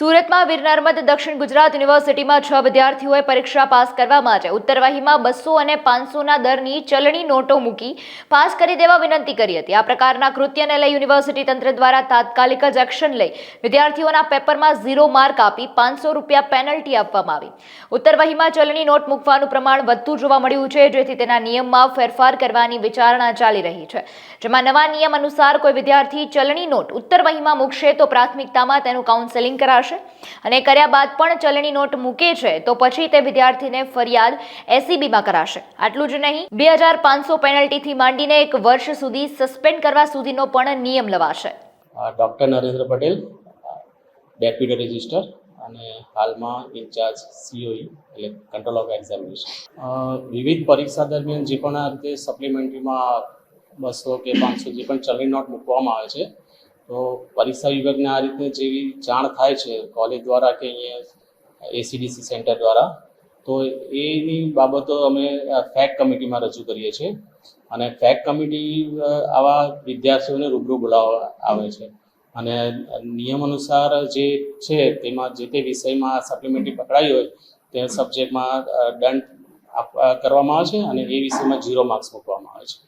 સુરતમાં વીર નર્મદ દક્ષિણ ગુજરાત યુનિવર્સિટીમાં છ વિદ્યાર્થીઓએ પરીક્ષા પાસ કરવા માટે ઉત્તરવાહીમાં બસો અને પાંચસોના દરની ચલણી નોટો મૂકી પાસ કરી દેવા વિનંતી કરી હતી. આ પ્રકારના કૃત્યને લઈ યુનિવર્સિટી તંત્ર દ્વારા તાત્કાલિક જ એક્શન લઈ વિદ્યાર્થીઓના પેપરમાં ઝીરો માર્ક આપી પાંચસો રૂપિયા પેનલ્ટી આપવામાં આવી. ઉત્તરવાહીમાં ચલણી નોટ મૂકવાનું પ્રમાણ વધતું જોવા મળ્યું છે, જેથી તેના નિયમમાં ફેરફાર કરવાની વિચારણા ચાલી રહી છે. જેમાં નવા નિયમ અનુસાર કોઈ વિદ્યાર્થી ચલણી નોટ ઉત્તરવહીમાં મૂકશે તો પ્રાથમિકતામાં તેનું કાઉન્સેલિંગ કરાશે. અને કર્યા બાદ પણ ચલણી નોટ મૂકે છે, તો પછી તે વિદ્યાર્થીને ફરિયાદ એસીબીમાં કરાશે. આટલું જ નહીં, બે હજાર પાંચસો પેનલ્ટીથી માંડીને એક વર્ષ સુધી સસ્પેન્ડ કરવા સુધીનો પણ નિયમ લવાશે. Doctor Narendra Patel, deputy register અને હાલમાં ઇન્ચાર્જ સીઓઈ એટલે કંટ્રોલ ઓફ એક્ઝામિનેશન. વિવિધ પરીક્ષા દરમિયાન જે પણ આ રીતે સપ્લિમેન્ટરીમાં બસો કે પાંચસો જે પણ ચલણી નોટ મૂકવામાં આવે છે તો પરીક્ષા વિભાગને આ રીતે જેવી જાણ થાય છે કોલેજ દ્વારા કે અહીંયા એસીડીસી સેન્ટર દ્વારા, તો એની બાબતો અમે ફેક કમિટીમાં રજૂ કરીએ છીએ. અને ફેક કમિટી આવા વિદ્યાર્થીઓને રૂબરૂ બોલાવવા આવે છે. અને નિયમ અનુસાર જે છે, તેમાં જે તે વિષયમાં સપ્લિમેન્ટરી પકડાઈ હોય, તે સબ્જેક્ટમાં દંડ આપવા કરવામાં આવે છે અને એ વિષયમાં ઝીરો માર્ક્સ મૂકવામાં આવે છે.